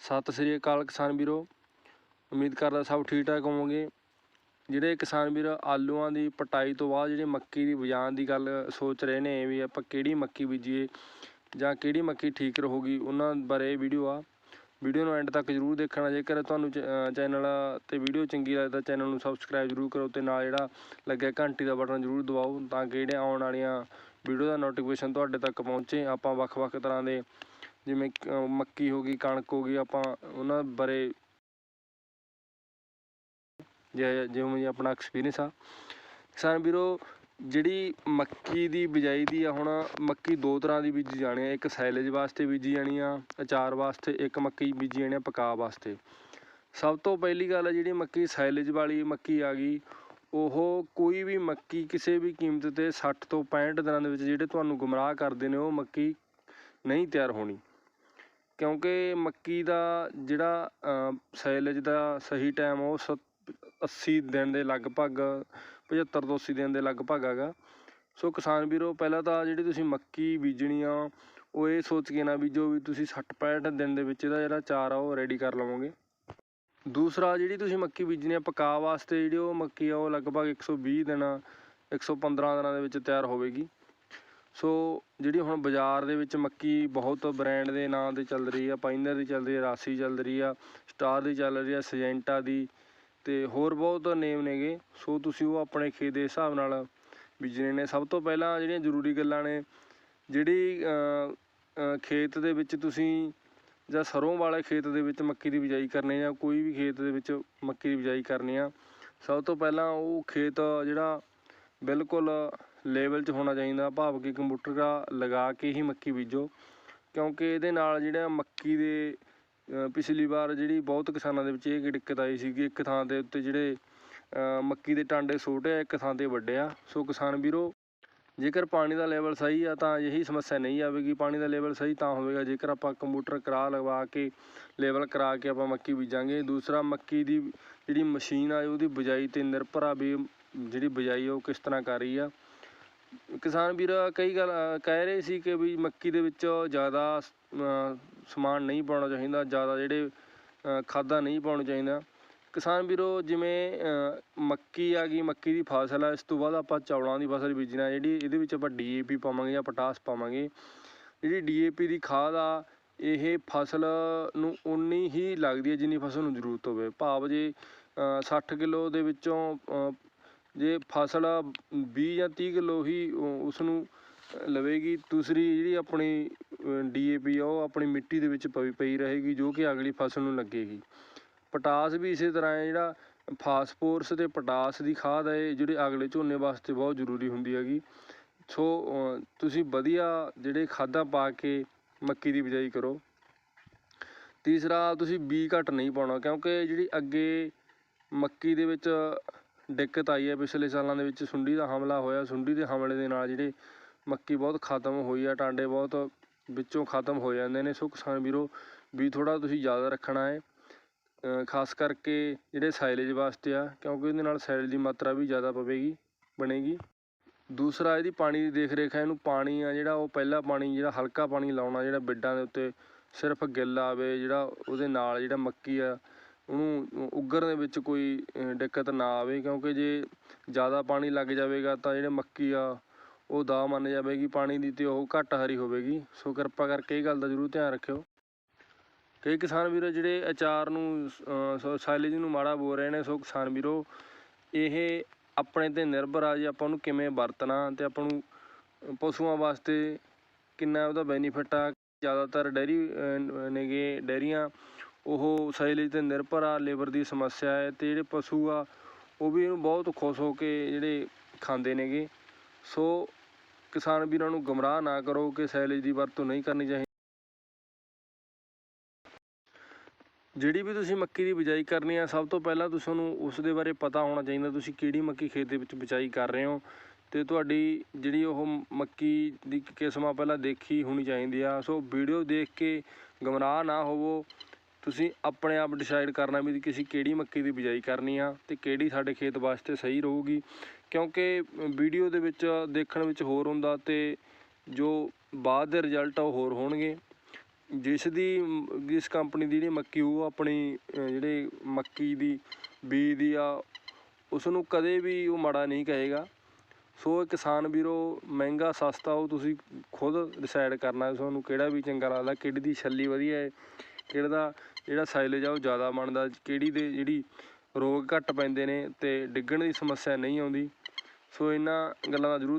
ਸਤਿ ਸ੍ਰੀ ਅਕਾਲ ਕਿਸਾਨ ਵੀਰੋ। ਉਮੀਦ ਕਰਦਾ ਸਭ ਠੀਕ ਠਾਕ ਹੋਵੋਗੇ। ਜਿਹੜੇ ਕਿਸਾਨ ਵੀਰ ਆਲੂਆਂ ਦੀ ਪਟਾਈ ਤੋਂ ਬਾਅਦ ਜਿਹੜੇ ਮੱਕੀ ਦੀ ਬਜਾਨ ਦੀ ਗੱਲ ਸੋਚ ਰਹੇ ਨੇ, ਵੀ ਆਪਾਂ ਕਿਹੜੀ ਮੱਕੀ ਬੀਜੀਏ ਜਾਂ ਕਿਹੜੀ ਮੱਕੀ ਠੀਕ ਰਹੂਗੀ, ਉਹਨਾਂ ਬਾਰੇ ਵੀਡੀਓ ਆ। ਵੀਡੀਓ ਨੂੰ ਐਂਡ ਤੱਕ ਜਰੂਰ ਦੇਖਣਾ। ਜੇਕਰ ਤੁਹਾਨੂੰ ਚੈਨਲ ਤੇ ਵੀਡੀਓ ਚੰਗੀ ਲੱਗਦਾ ਚੈਨਲ ਨੂੰ ਸਬਸਕ੍ਰਾਈਬ ਜਰੂਰ ਕਰੋ ਤੇ ਨਾਲ ਜਿਹੜਾ ਲੱਗਿਆ ਘੰਟੀ ਦਾ ਬਟਨ ਜਰੂਰ ਦਬਾਓ ਤਾਂ ਕਿ ਜਿਹੜੇ ਆਉਣ ਵਾਲੀਆਂ ਵੀਡੀਓ ਦਾ ਨੋਟੀਫਿਕੇਸ਼ਨ ਤੁਹਾਡੇ ਤੱਕ ਪਹੁੰਚੇ। ਆਪਾਂ ਵੱਖ-ਵੱਖ ਤਰ੍ਹਾਂ ਦੇ ਜਿਵੇਂ ਮੱਕੀ ਹੋ ਗਈ, ਕਣਕ ਹੋ ਗਈ, ਆਪਾਂ ਉਹਨਾਂ ਬਾਰੇ ਜਿ- ਜਿਵੇਂ ਆਪਣਾ ਐਕਸਪੀਰੀਅੰਸ ਆ। ਕਿਸਾਨ ਵੀਰੋ, ਜਿਹੜੀ ਮੱਕੀ ਦੀ ਬਿਜਾਈ ਦੀ ਆ, ਹੁਣ ਮੱਕੀ ਦੋ ਤਰ੍ਹਾਂ ਦੀ ਬੀਜੀ ਜਾਣੀ ਆ, ਇੱਕ ਸਾਈਲੇਜ ਵਾਸਤੇ ਬੀਜੀ ਜਾਣੀ ਆ, ਅਚਾਰ ਵਾਸਤੇ, ਇੱਕ ਮੱਕੀ ਬੀਜੀ ਜਾਣੀ ਆ, ਪਕਾ ਵਾਸਤੇ। ਸਭ ਤੋਂ ਪਹਿਲੀ ਗੱਲ ਆ, ਜਿਹੜੀ ਮੱਕੀ ਸਾਈਲੇਜ ਵਾਲੀ ਮੱਕੀ ਆ ਗਈ, ਉਹ ਕੋਈ ਵੀ ਮੱਕੀ ਕਿਸੇ ਵੀ ਕੀਮਤ ਤੇ 60 ਤੋਂ 65 ਦਿਨਾਂ ਦੇ ਵਿੱਚ, ਜਿਹੜੇ ਤੁਹਾਨੂੰ ਗੁੰਮਰਾਹ ਕਰਦੇ ਨੇ, ਉਹ ਮੱਕੀ ਨਹੀਂ ਤਿਆਰ ਹੋਣੀ। ਕਿਉਂਕਿ ਮੱਕੀ ਦਾ ਜਿਹੜਾ ਸੈਲਜ ਦਾ ਸਹੀ ਟਾਈਮ ਉਹ ਸ ਅੱਸੀ ਦਿਨ ਦੇ ਲਗਭਗ 75 ਤੋਂ 80 ਦਿਨ ਦੇ ਲਗਭਗ ਹੈਗਾ। ਸੋ ਕਿਸਾਨ ਵੀਰੋ, ਪਹਿਲਾਂ ਤਾਂ ਜਿਹੜੀ ਤੁਸੀਂ ਮੱਕੀ ਬੀਜਣੀ ਆ, ਉਹ ਇਹ ਸੋਚ ਕੇ ਨਾ ਬੀਜੋ ਵੀ ਤੁਸੀਂ 60 65 ਦਿਨ ਦੇ ਵਿੱਚ ਇਹਦਾ ਜਿਹੜਾ ਚਾਰ ਆ ਉਹ ਰੈਡੀ ਕਰ ਲਵੋਗੇ। ਦੂਸਰਾ, ਜਿਹੜੀ ਤੁਸੀਂ ਮੱਕੀ ਬੀਜਣੀ ਆ, ਪਕਾ ਵਾਸਤੇ ਜਿਹੜੀ ਉਹ ਮੱਕੀ ਆ, ਉਹ ਲਗਭਗ 120 ਦਿਨ 115 ਦਿਨਾਂ ਦੇ ਵਿੱਚ ਤਿਆਰ ਹੋਵੇਗੀ। ਸੋ ਜਿਹੜੀ ਹੁਣ ਬਾਜ਼ਾਰ ਦੇ ਵਿੱਚ ਮੱਕੀ ਬਹੁਤ ਬ੍ਰੈਂਡ ਦੇ ਨਾਂ ਤੇ ਚੱਲ ਰਹੀ ਆ, ਪਾਈਨਰ ਦੀ ਚੱਲ ਰਹੀ ਆ, ਰਾਸੀ ਚੱਲ ਰਹੀ ਆ, ਸਟਾਰ ਦੀ ਚੱਲ ਰਹੀ ਆ, ਸਜੈਂਟਾ ਦੀ ਅਤੇ ਹੋਰ ਬਹੁਤ ਨੇਮ ਨੇਗੇ। ਸੋ ਤੁਸੀਂ ਉਹ ਆਪਣੇ ਖੇਤ ਦੇ ਹਿਸਾਬ ਨਾਲ ਬੀਜਣੇ ਨੇ। ਸਭ ਤੋਂ ਪਹਿਲਾਂ ਜਿਹੜੀਆਂ ਜ਼ਰੂਰੀ ਗੱਲਾਂ ਨੇ, ਜਿਹੜੀ ਖੇਤ ਦੇ ਵਿੱਚ ਤੁਸੀਂ ਜਾਂ ਸਰੋਂ ਵਾਲੇ ਖੇਤ ਦੇ ਵਿੱਚ ਮੱਕੀ ਦੀ ਬਿਜਾਈ ਕਰਨੀ ਜਾਂ ਕੋਈ ਵੀ ਖੇਤ ਦੇ ਵਿੱਚ ਮੱਕੀ ਦੀ ਬਿਜਾਈ ਕਰਨੀ ਆ, ਸਭ ਤੋਂ ਪਹਿਲਾਂ ਉਹ ਖੇਤ ਜਿਹੜਾ ਬਿਲਕੁਲ ਲੈਵਲ 'ਚ ਹੋਣਾ ਚਾਹੀਦਾ, ਭਾਵ ਕਿ ਕੰਪਿਊਟਰ ਦਾ ਲਗਾ ਕੇ ਹੀ ਮੱਕੀ ਬੀਜੋ। ਕਿਉਂਕਿ ਇਹਦੇ ਨਾਲ ਜਿਹੜਾ ਮੱਕੀ ਦੇ ਪਿਛਲੀ ਵਾਰ ਜਿਹੜੀ ਬਹੁਤ ਕਿਸਾਨਾਂ ਦੇ ਵਿੱਚ ਇਹ ਦਿੱਕਤ ਆਈ ਸੀਗੀ, ਇੱਕ ਥਾਂ ਦੇ ਉੱਤੇ ਜਿਹੜੇ ਮੱਕੀ ਦੇ ਟਾਂਡੇ ਛੋਟੇ ਆ ਇੱਕ ਥਾਂ ਤੇ ਵੱਡੇ ਆ ਸੋ ਕਿਸਾਨ ਵੀਰੋ, ਜੇਕਰ ਪਾਣੀ ਦਾ ਲੈਵਲ ਸਹੀ ਆ ਤਾਂ ਇਹੀ ਸਮੱਸਿਆ ਨਹੀਂ ਆਵੇਗੀ। ਪਾਣੀ ਦਾ ਲੈਵਲ ਸਹੀ ਤਾਂ ਹੋਵੇਗਾ, ਜੇਕਰ ਆਪਾਂ ਕੰਪਿਊਟਰ ਕਰਾ ਲਗਵਾ ਕੇ, ਲੈਵਲ ਕਰਾ ਕੇ ਆਪਾਂ ਮੱਕੀ ਬੀਜਾਂਗੇ। ਦੂਸਰਾ, ਮੱਕੀ ਦੀ ਜਿਹੜੀ ਮਸ਼ੀਨ ਆ, ਉਹਦੀ ਬਿਜਾਈ ਤੇ ਨਿਰਭਰ ਆ ਵੀ ਜਿਹੜੀ ਬਿਜਾਈ ਉਹ ਕਿਸ ਤਰ੍ਹਾਂ ਕਰ ਰਹੀ ਆ। ਕਿਸਾਨ ਵੀਰ ਕਈ ਗੱਲ ਕਹਿ ਰਹੇ ਸੀ ਕਿ ਵੀ ਮੱਕੀ ਦੇ ਵਿੱਚ ਜ਼ਿਆਦਾ ਸਮਾਨ ਨਹੀਂ ਪਾਉਣਾ ਚਾਹੀਦਾ ਜ਼ਿਆਦਾ ਜਿਹੜੇ ਖਾਦਾਂ ਨਹੀਂ ਪਾਉਣਾ ਚਾਹੀਦਾ ਕਿਸਾਨ ਵੀਰੋ ਜਿਵੇਂ ਮੱਕੀ ਆ ਗਈ ਮੱਕੀ ਦੀ ਫਸਲ ਆ ਇਸ ਤੋਂ ਬਾਅਦ ਆਪਾਂ ਚੌਲਾਂ ਦੀ ਫਸਲ ਬੀਜਣਾ ਜਿਹੜੀ ਇਹਦੇ ਵਿੱਚ ਆਪਾਂ ਡੀਏਪੀ ਪਾਵਾਂਗੇ ਜਾਂ ਪੋਟਾਸ ਪਾਵਾਂਗੇ। ਜਿਹੜੀ ਡੀਏਪੀ ਦੀ ਖਾਦ ਆ ਇਹ ਫਸਲ ਨੂੰ ਉਨੀ ਹੀ ਲੱਗਦੀ ਹੈ ਜਿੰਨੀ ਫਸਲ ਨੂੰ ਜ਼ਰੂਰਤ ਹੋਵੇ। ਭਾਵ ਜੇ ਅ, 60 ਕਿਲੋ ਦੇ ਵਿੱਚੋਂ ਜੇ ਫਸਲ 20 ਜਾਂ 30 ਕਿਲੋ ਹੀ ਉਸ ਨੂੰ ਲਵੇਗੀ, ਦੂਸਰੀ ਜਿਹੜੀ ਆਪਣੀ ਡੀਏਪੀ ਆ, ਉਹ ਆਪਣੀ ਮਿੱਟੀ ਦੇ ਵਿੱਚ ਪਈ ਪਈ ਰਹੇਗੀ, ਜੋ ਕਿ ਅਗਲੀ ਫਸਲ ਨੂੰ ਲੱਗੇਗੀ। ਪੋਟਾਸ ਵੀ ਇਸੇ ਤਰ੍ਹਾਂ ਹੈ, ਜਿਹੜਾ ਫਾਸਫੋਰਸ ਤੇ ਪੋਟਾਸ ਦੀ ਖਾਦ ਹੈ, ਇਹ ਜਿਹੜੇ ਅਗਲੇ ਝੋਨੇ ਵਾਸਤੇ ਬਹੁਤ ਜ਼ਰੂਰੀ ਹੁੰਦੀ ਹੈਗੀ। ਸੋ ਤੁਸੀਂ ਵਧੀਆ ਜਿਹੜੇ ਖਾਦਾਂ ਪਾ ਕੇ ਮੱਕੀ ਦੀ ਬਿਜਾਈ ਕਰੋ। ਤੀਸਰਾ, ਤੁਸੀਂ ਬੀ ਘੱਟ ਨਹੀਂ ਪਾਉਣਾ, ਕਿਉਂਕਿ ਜਿਹੜੀ ਅੱਗੇ ਮੱਕੀ ਦੇ ਵਿੱਚ ਦਿੱਕਤ ਆਈ ਹੈ ਪਿਛਲੇ ਸਾਲਾਂ ਦੇ ਵਿੱਚ। ਸੁੰਡੀ ਦਾ ਹਮਲਾ ਹੋਇਆ। ਸੁੰਡੀ ਦੇ ਹਮਲੇ ਦੇ ਨਾਲ ਜਿਹੜੇ ਮੱਕੀ ਬਹੁਤ ਖਤਮ ਹੋਈ ਆ, ਟਾਂਡੇ ਬਹੁਤ ਵਿੱਚੋਂ ਖਤਮ ਹੋ ਜਾਂਦੇ ਨੇ। ਸੋ ਕਿਸਾਨ ਵੀਰੋ, ਵੀ ਥੋੜਾ ਤੁਸੀਂ ਜ਼ਿਆਦਾ ਰੱਖਣਾ ਹੈ। ਖਾਸ ਕਰਕੇ ਜਿਹੜੇ ਸਾਈਲੇਜ ਵਾਸਤੇ ਆ, ਕਿਉਂਕਿ ਇਹਦੇ ਨਾਲ ਸਾਈਲੇਜ ਦੀ ਮਾਤਰਾ ਵੀ ਜ਼ਿਆਦਾ ਪਵੇਗੀ, ਬਣੇਗੀ। ਦੂਸਰਾ, ਇਹਦੀ ਪਾਣੀ ਦੀ ਦੇਖ ਰੇਖ ਹੈ। ਇਹਨੂੰ ਪਾਣੀ ਆ ਜਿਹੜਾ, ਉਹ ਪਹਿਲਾ ਪਾਣੀ, ਜਿਹੜਾ ਹਲਕਾ ਪਾਣੀ ਲਾਉਣਾ, ਜਿਹੜਾ ਬਿੱਡਾਂ ਦੇ ਉੱਤੇ ਸਿਰਫ ਗਿੱਲ ਆਵੇ, ਜਿਹੜਾ ਉਹਦੇ ਨਾਲ ਜਿਹੜਾ ਮੱਕੀ ਆ ਉਹਨੂੰ ਉੱਗਣ ਦੇ ਵਿੱਚ ਕੋਈ ਦਿੱਕਤ ਨਾ ਆਵੇ, ਕਿਉਂਕਿ ਜੇ ਜ਼ਿਆਦਾ ਪਾਣੀ ਲੱਗ ਜਾਵੇਗਾ ਤਾਂ ਜਿਹੜੇ ਮੱਕੀ ਆ, ਉਹ ਦਾ ਮੰਨ ਜਾਵੇਗੀ, ਪਾਣੀ ਦੀ ਤੇ ਉਹ ਘੱਟ ਹਰੀ ਹੋਵੇਗੀ। ਸੋ ਕਿਰਪਾ ਕਰਕੇ ਇਹ ਗੱਲ ਦਾ ਜ਼ਰੂਰ ਧਿਆਨ ਰੱਖਿਓ। ਕਈ ਕਿਸਾਨ ਵੀਰੋ ਜਿਹੜੇ ਅਚਾਰ ਨੂੰ ਸਾਈਲੇਜ ਨੂੰ ਮਾੜਾ ਬੋਲ ਰਹੇ ਨੇ, ਸੋ ਕਿਸਾਨ ਵੀਰੋ, ਇਹ ਆਪਣੇ ਤੇ ਨਿਰਭਰ ਆ ਜੀ, ਆਪਾਂ ਉਹਨੂੰ ਕਿਵੇਂ ਵਰਤਣਾ ਤੇ ਆਪਾਂ ਨੂੰ ਪਸ਼ੂਆਂ ਵਾਸਤੇ ਕਿੰਨਾ ਉਹਦਾ ਬੈਨੀਫਿਟ ਆ। ਜ਼ਿਆਦਾਤਰ ਡੈਰੀ ਨੇਗੇ ਡੈਰੀਆਂ ਉਹ ਸਾਈਲੇਜ ਤੇ ਨਿਰਭਰ ਆ, ਲੇਬਰ ਦੀ ਸਮੱਸਿਆ ਹੈ ਤੇ ਜਿਹੜੇ ਪਸ਼ੂ ਆ, ਉਹ ਵੀ ਇਹਨੂੰ ਬਹੁਤ ਖੁਸ਼ ਹੋ ਕੇ ਜਿਹੜੇ ਖਾਂਦੇ ਨੇਗੇ। ਸੋ ਕਿਸਾਨ ਵੀਰਾਂ ਨੂੰ ਗਮਰਾਹ ਨਾ ਕਰੋ ਕਿ ਸਾਈਲੇਜ ਦੀ ਵਰਤੋਂ ਨਹੀਂ ਕਰਨੀ ਚਾਹੀਦੀ ਜਿਹੜੀ ਵੀ ਤੁਸੀਂ ਮੱਕੀ ਦੀ ਬਿਜਾਈ ਕਰਨੀ ਆ, ਸਭ ਤੋਂ ਪਹਿਲਾਂ ਤੁਹਾਨੂੰ ਉਸ ਦੇ ਬਾਰੇ ਪਤਾ ਹੋਣਾ ਚਾਹੀਦਾ, ਤੁਸੀਂ ਕਿਹੜੀ ਮੱਕੀ ਖੇਤ ਦੇ ਵਿੱਚ ਬਿਜਾਈ ਕਰ ਰਹੇ ਹੋ। ਤੇ ਤੁਹਾਡੀ ਜਿਹੜੀ ਉਹ ਮੱਕੀ ਦੀ ਕਿਸਮਾਂ ਪਹਿਲਾਂ ਦੇਖੀ ਹੋਣੀ ਚਾਹੀਦੀ ਆ। ਸੋ ਵੀਡੀਓ ਦੇਖ ਕੇ ਗਮਰਾਹ ਨਾ ਹੋਵੋ। ਤੁਸੀਂ ਆਪਣੇ ਆਪ ਡਿਸਾਈਡ ਕਰਨਾ ਵੀ ਤੁਸੀਂ ਕਿਹੜੀ ਮੱਕੀ ਦੀ ਬਿਜਾਈ ਕਰਨੀ ਆ ਅਤੇ ਕਿਹੜੀ ਸਾਡੇ ਖੇਤ ਵਾਸਤੇ ਸਹੀ ਰਹੂਗੀ। ਕਿਉਂਕਿ ਵੀਡੀਓ ਦੇ ਵਿੱਚ, ਦੇਖਣ ਵਿੱਚ ਹੋਰ ਹੁੰਦਾ ਅਤੇ ਜੋ ਬਾਅਦ ਦੇ ਰਿਜ਼ਲਟ ਆ ਉਹ ਹੋਰ ਹੋਣਗੇ। ਜਿਸ ਦੀ, ਜਿਸ ਕੰਪਨੀ ਦੀ ਜਿਹੜੀ ਮੱਕੀ ਉਹ ਆਪਣੀ ਜਿਹੜੇ ਮੱਕੀ ਦੀ, ਬੀਜ ਦੀ ਆ ਉਸ ਨੂੰ ਕਦੇ ਵੀ ਉਹ ਮਾੜਾ ਨਹੀਂ ਕਹੇਗਾ। ਸੋ ਕਿਸਾਨ ਵੀਰੋ, ਮਹਿੰਗਾ, ਸਸਤਾ ਉਹ ਤੁਸੀਂ ਖੁਦ ਡਿਸਾਈਡ ਕਰਨਾ, ਤੁਹਾਨੂੰ ਕਿਹੜਾ ਵੀ ਚੰਗਾ ਲੱਗਦਾ, ਕਿਹੜੀ ਦੀ ਛੱਲੀ ਵਧੀਆ ਹੈ ਕਿਹੜਾ ਦਾ, ਜਿਹੜਾ ਸਾਈਲੇਜ ਆ ਉਹ ਜ਼ਿਆਦਾ ਬਣਦਾ, ਕਿਹੜੀ ਦੇ ਜਿਹੜੀ ਰੋਗ ਘੱਟ ਪੈਂਦੇ ਨੇ ਤੇ ਡਿੱਗਣ ਦੀ ਸਮੱਸਿਆ ਨਹੀਂ ਆਉਂਦੀ। ਸੋ ਇਹਨਾਂ ਗੱਲਾਂ ਦਾ ਜ਼ਰੂਰ